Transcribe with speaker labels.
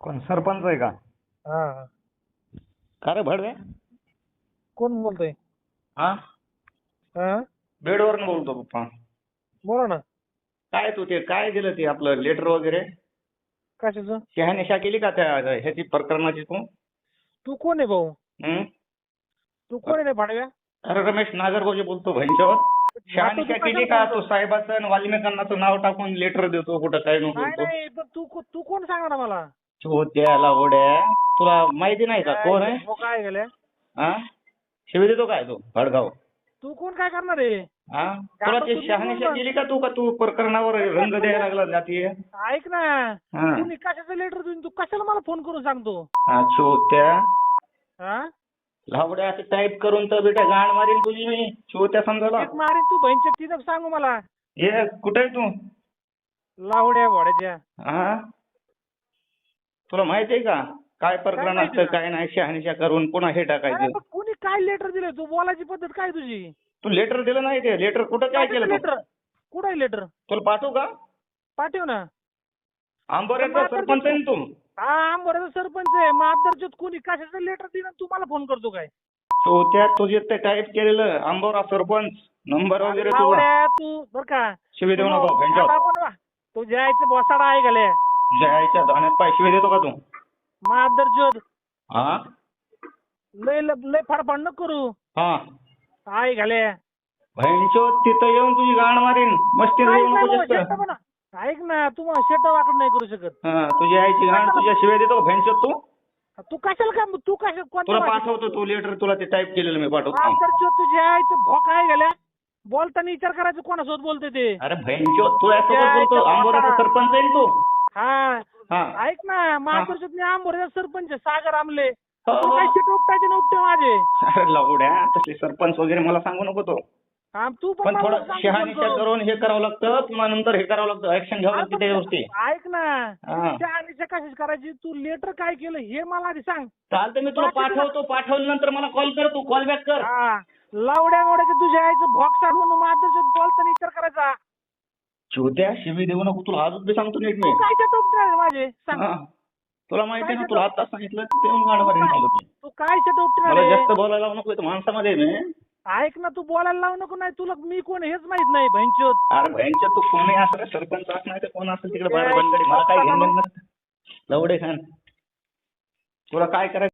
Speaker 1: कोण? सरपंच आहे का?
Speaker 2: हा. हा.
Speaker 1: का रे भडवे?
Speaker 2: कोण बोलतोय?
Speaker 1: हा
Speaker 2: हा?
Speaker 1: बेडवरून बोलतो पप्पा.
Speaker 2: बोला ना.
Speaker 1: काय तू ते काय दिलं ते आपलं लेटर वगैरे?
Speaker 2: कशाचं?
Speaker 1: शहानिशा केली का त्या ह्याची प्रकरणाची तू?
Speaker 2: तू कोण आहे भाऊ?
Speaker 1: हं?
Speaker 2: तू कोण आहे रे भाडव्या?
Speaker 1: अरे रमेश नागरगोजे बोलतो भैंच्यावर शहानिशा केली का तू साहेबाचं आणि वाल्मिकांनाचं नाव टाकून लेटर देतो कुठं काय नको
Speaker 2: नाही
Speaker 1: बोलतो?
Speaker 2: नाही पण तू को- तू कोण सांगा ना मला
Speaker 1: त्याला ओढ्या तुला माहिती नाही का कोण आहे?
Speaker 2: हो, काय गेल्या?
Speaker 1: हा शिवी देतो काय तू? भडगाव.
Speaker 2: तू कोण काय करणार आहे?
Speaker 1: हा तुला ते शहानिशा. केली का तू का तू प्रकरणावर रंग द्यायला लागला जातीय
Speaker 2: ऐक ना.
Speaker 1: हा.
Speaker 2: तुम्ही कशाचं लेटर देऊन तू कशाला मला फोन करून सांगतो?
Speaker 1: हा,
Speaker 2: हा?
Speaker 1: लावड्या असं टाईप करून तर बेटा गाण मारीन तुझी मी. छोट्या समजायला.
Speaker 2: एक मारीन तू बहिणच्या तिथं सांगू मला.
Speaker 1: ये कुठे आहे तू?
Speaker 2: लावड्या भोड्याच्या
Speaker 1: हा? तुला माहिती आहे का? काय प्रकरण असतं? काय नाही शहानिशा करून पुन्हा हे
Speaker 2: अरे
Speaker 1: टाकायचं.
Speaker 2: पण कोणी काय लेटर दिलंय? तू बोलायची पद्धत काय तुझी?
Speaker 1: तू लेटर दिलं नाही ते. लेटर कुठं काय केलं तू?
Speaker 2: लेटर कुठं आहे लेटर
Speaker 1: तुला पाठवू का?
Speaker 2: पाठव ना.
Speaker 1: आंबोऱ्याचा सरपंच आहे ना तू?
Speaker 2: हा आंबोऱ्याचा सरपंच आहे. मग आदरच्यात कोणी कशाचं लेटर दिलं तू मला फोन करतो काय?
Speaker 1: छोट्या तुझे ते टाईप केलेलं आंबोरा सरपंच. नंबर वगैरे तुझा.
Speaker 2: तू बर का.
Speaker 1: शिवी देऊ नको
Speaker 2: तू- आता आपण वा- तू जायचं बसाडा आहे
Speaker 1: जायच्या धाण्यात पाय शिवी देतो का तू?
Speaker 2: आदरच्यात
Speaker 1: हा?
Speaker 2: लय लय लय फाडफाड नको करू.
Speaker 1: हा.
Speaker 2: आहे घाले.
Speaker 1: भैंचो तिथं येऊन तुझी गाण मारीन. मस्ती येऊ नको जास्त.
Speaker 2: ऐक ना तू मला शेट वाकड नाही करू शकत.
Speaker 1: हा तुझी आईची गाण तुझ्या शिवाय देतो भैंचो तू?
Speaker 2: तू कशाला काय तू कशा
Speaker 1: तुला
Speaker 2: कोणत्या
Speaker 1: पाठवतो तू लेटर तुला ते टाईप केलेलं मी पाठवतो.
Speaker 2: आदरच्यात तुझ्या आईचं भोक आहे गेल्या बोलताना विचार करायचं कोणासोबत बोलते ते.
Speaker 1: अरे भैंचो तू यासोबत बोलतो. आंबोऱ्याचा सरपंच आहे ना तू?
Speaker 2: हा.
Speaker 1: हा.
Speaker 2: ऐक ना महापुरुषात मी आंबोऱ्याचा सरपंच आहे, सागर आमले.
Speaker 1: हो,
Speaker 2: तू. काय शेट उपटायचे ना उपटे माझे?
Speaker 1: अरे लवड्या तसले सरपंच वगैरे मला सांगू नको तो.
Speaker 2: हा, तू पण
Speaker 1: पण
Speaker 2: मला
Speaker 1: थोडं
Speaker 2: सांगू
Speaker 1: शहानिशा
Speaker 2: नको.
Speaker 1: करून हे करावं लागतं पुन्हा नंतर हे करावं लागतं. ऍक्शन घ्यावं लागते त्या गोष्टी.
Speaker 2: पण ऐक ना
Speaker 1: हा.
Speaker 2: शहानिशा कशाची करायची? तू लेटर काय केलं हे मला आधी सांग.
Speaker 1: चालतं मी तुला पाठवतो. पाठवल्यानंतर मला कॉल कर तू कॉल बॅक कर.
Speaker 2: हा. लावड्या गोड्याच्या तुझ्या आईचं भोक सांगून माझं बोलताना विचार करायचा.
Speaker 1: छोट्या शिवी देऊ नको तुला अजून बी सांगतो नीट मी.
Speaker 2: काय माझे? सांग.
Speaker 1: हा. तुला माहिती आहे ना तुला आता सांगितलं ते येऊन गाणं मारीन मी.
Speaker 2: तू काय उपटे
Speaker 1: मला जास्त बोलायला लावू नको इथं माणसामध्ये आहे मी.
Speaker 2: ऐक ना तू बोलायला लावू नको नाही तुला मी कोण हेच माहीत नाही भैंचोत
Speaker 1: अरे भयंकर तू कोणी असं सरपंच असं नाही तर कोण असेल तिकडे बाहेर बनगडी मला काय घेणं देणं नसतं लवडे खान. तुला काय करायचं?